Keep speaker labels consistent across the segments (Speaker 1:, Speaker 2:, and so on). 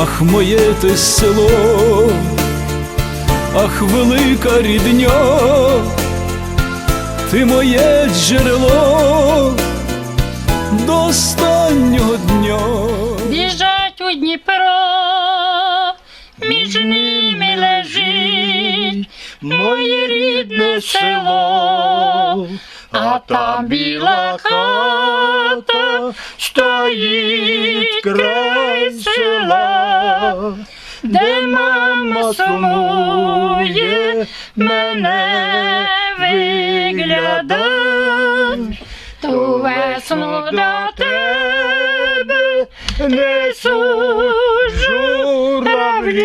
Speaker 1: Ах, моє те село, ах, велика рідня, ти моє джерело до останнього дня.
Speaker 2: Біжать у Дніпро, між ними лежить моє рідне село, а там біла хата стоїть край села, де мама сумує, мене виглядає. Ту весну до тебе несу журавлі,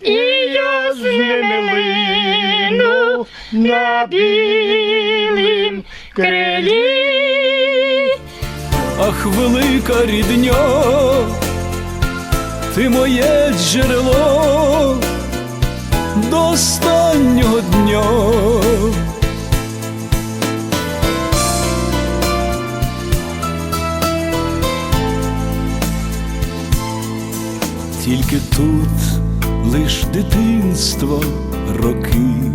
Speaker 2: і я з ними лину на білім крилі.
Speaker 1: Ах, велика рідня, ти моє джерело до останнього дня. Тільки тут лиш дитинство роки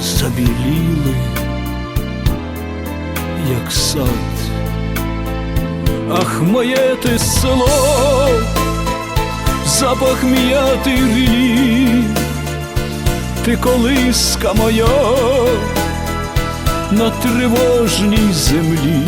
Speaker 1: забіліли, як сад. Ах, моє ти село, запах м'яти рілі, ти колиска моя на тривожній землі.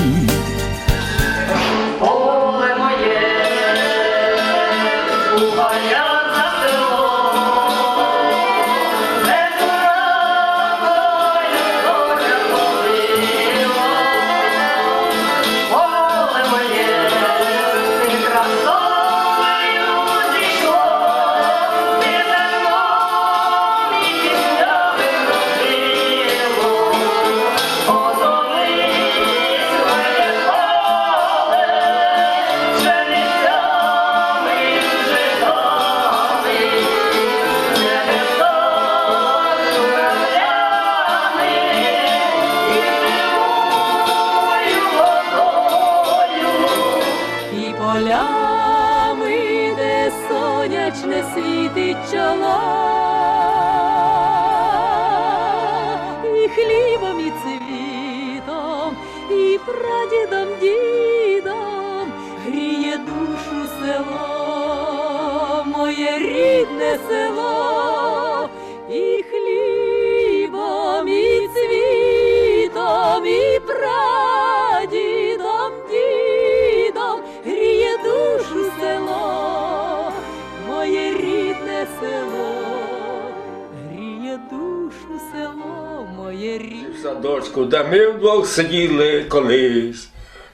Speaker 3: Душу село, моє рідне.
Speaker 4: В садочку, де ми вдвох сиділи колись.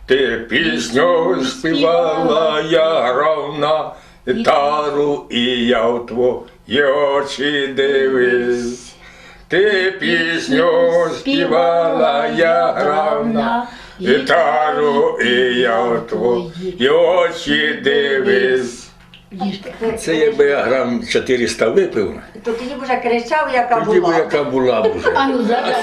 Speaker 4: Ти пісню співала, я грав на гітару, і я в твої очі дивись. Ти пісню співала, я грав на гітару, і я в твої очі дивись.
Speaker 5: Їжте.
Speaker 4: Це якби я грам 400 випив,
Speaker 5: То тоді б вже кричав, яка
Speaker 4: тоді б
Speaker 5: була.
Speaker 4: яка була б вже.
Speaker 2: А ну зараз.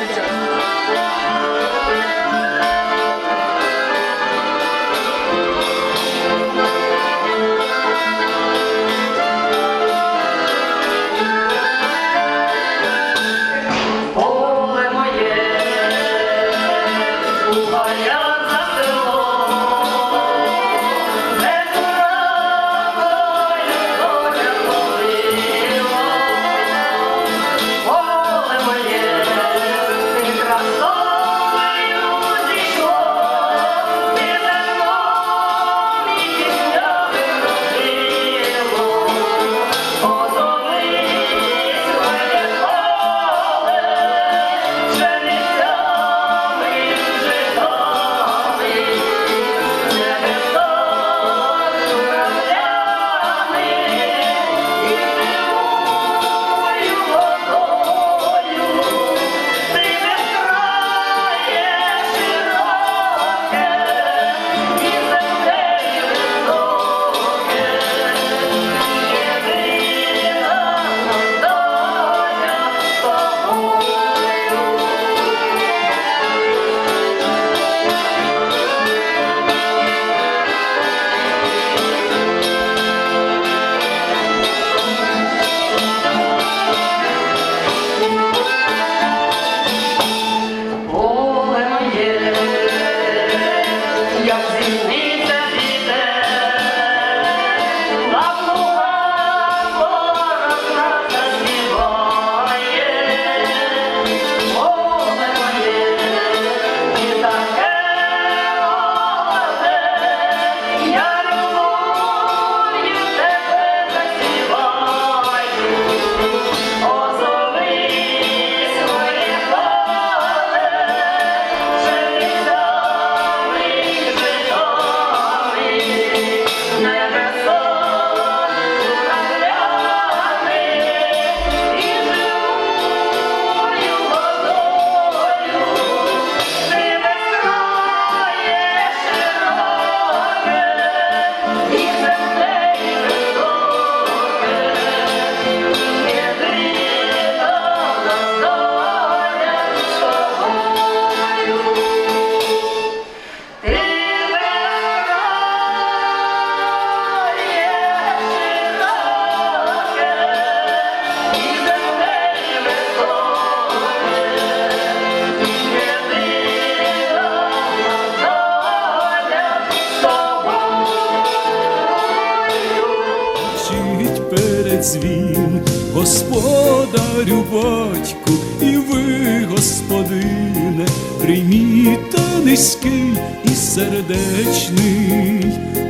Speaker 1: Дзвін, господарю батьку, і ви, господине, прийміте низький і сердечний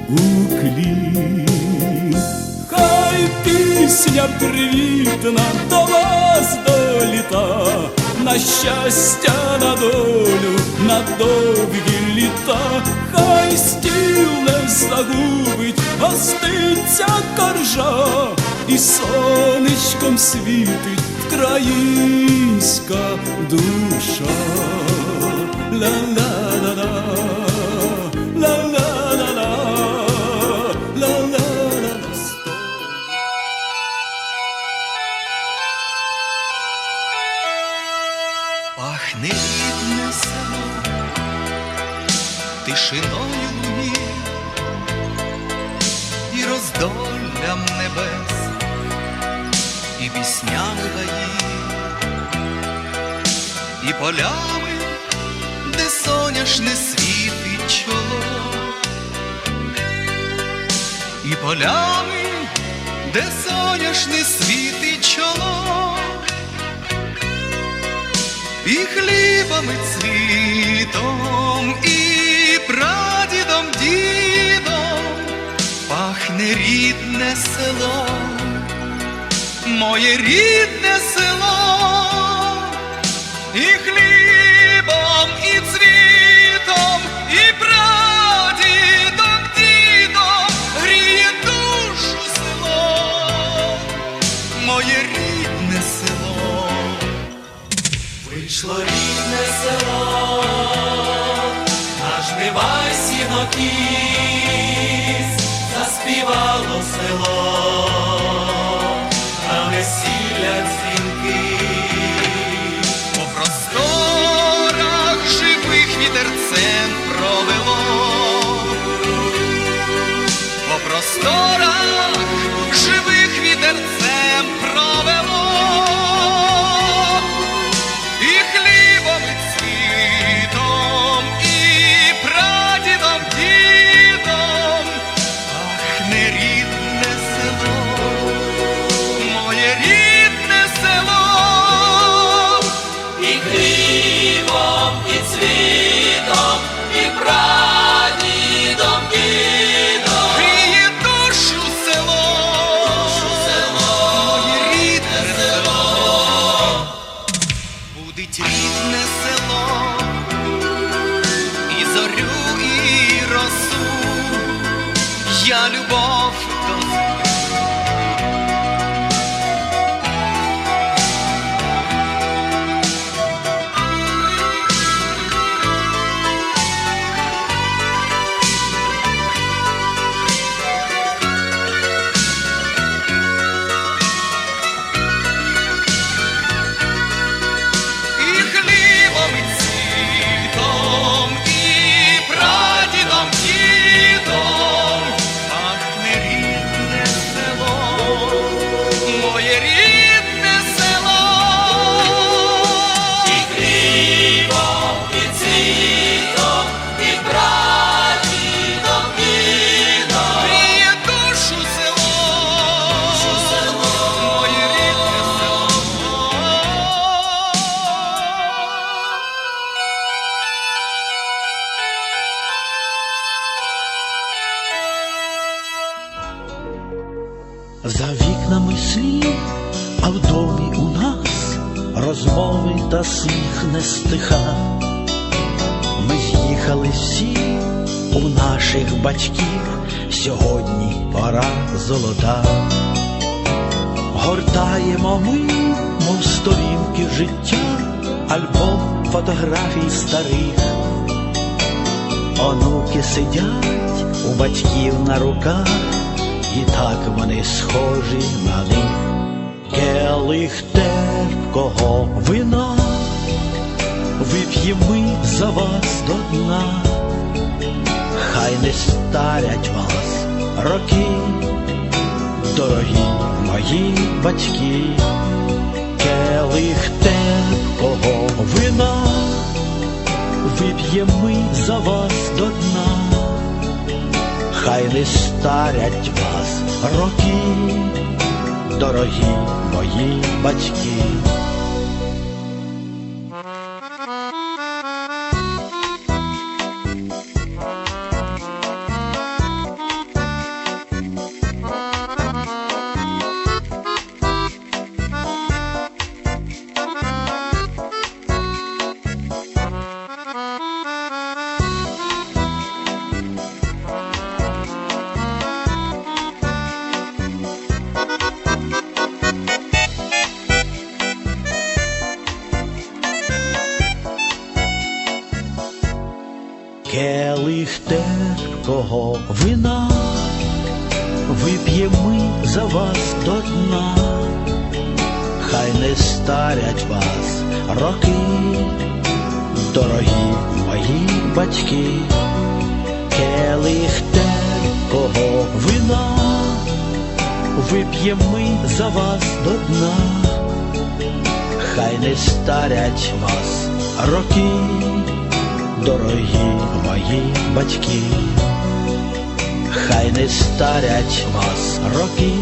Speaker 1: уклін. Хай пісня привітна до вас доліта, на щастя, на долю, на довгі літа, хай стіл не загубить гостинця коржа, і сонечком світить українська душа. Ла-ла-ла-ла, ла-ла-ла-ла, ла-ла-ла-ла.
Speaker 6: Рідне село, тишиною луні і роздоллям небес, і піснями гаї, і полями, де соняшне світить чоло, і полями, де соняшне світить чоло і хлібами цвітом, і прадідом дідом пахне рідне село, моє рідне село, і хлібом, і цвітом, і прадідом дідом гріє душу село, моє рідне село. Вийшло рідне село, наш жнива сінокіс, заспівало село, stora. Любов
Speaker 7: За вікнами слів, а в домі у нас розмови та сміх не стиха. Ми з'їхали всі у наших батьків, сьогодні пора золота. Гортаємо ми, мов сторінки життя, альбом фотографій старих. Онуки сидять у батьків на руках, і так вони схожі на них. Келих терпкого вина, вип'ємо ми за вас до дна, хай не старять вас роки, дорогі мої батьки, келих терпкого вина, вип'ємо ми за вас до дна хай не старять вас роки, дорогі мої батьки. Роки, дорогі мої батьки, келих терпкого вина, вип'ємо ми за вас до дна, хай не старять вас роки дорогі мої батьки, хай не старять вас роки.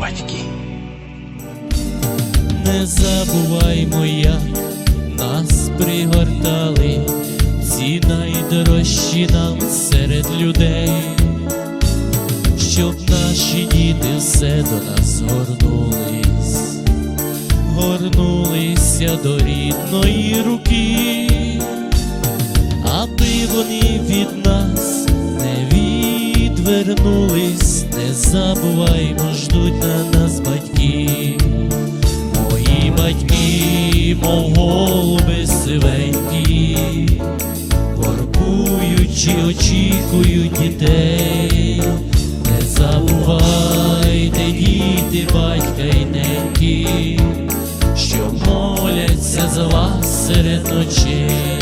Speaker 7: Батьки.
Speaker 8: Не забуваймо, як нас пригортали, ці найдорожчі нам серед людей, щоб наші діти все до нас горнулись, горнулися до рідної руки, аби вони від нас не відвернулись, не забуваймо, ждуть на нас батьки. Мої батьки, мов голуби сивенькі, сумуючи, очікують дітей. Не забувайте, діти, батька й неньки, що моляться за вас серед ночей.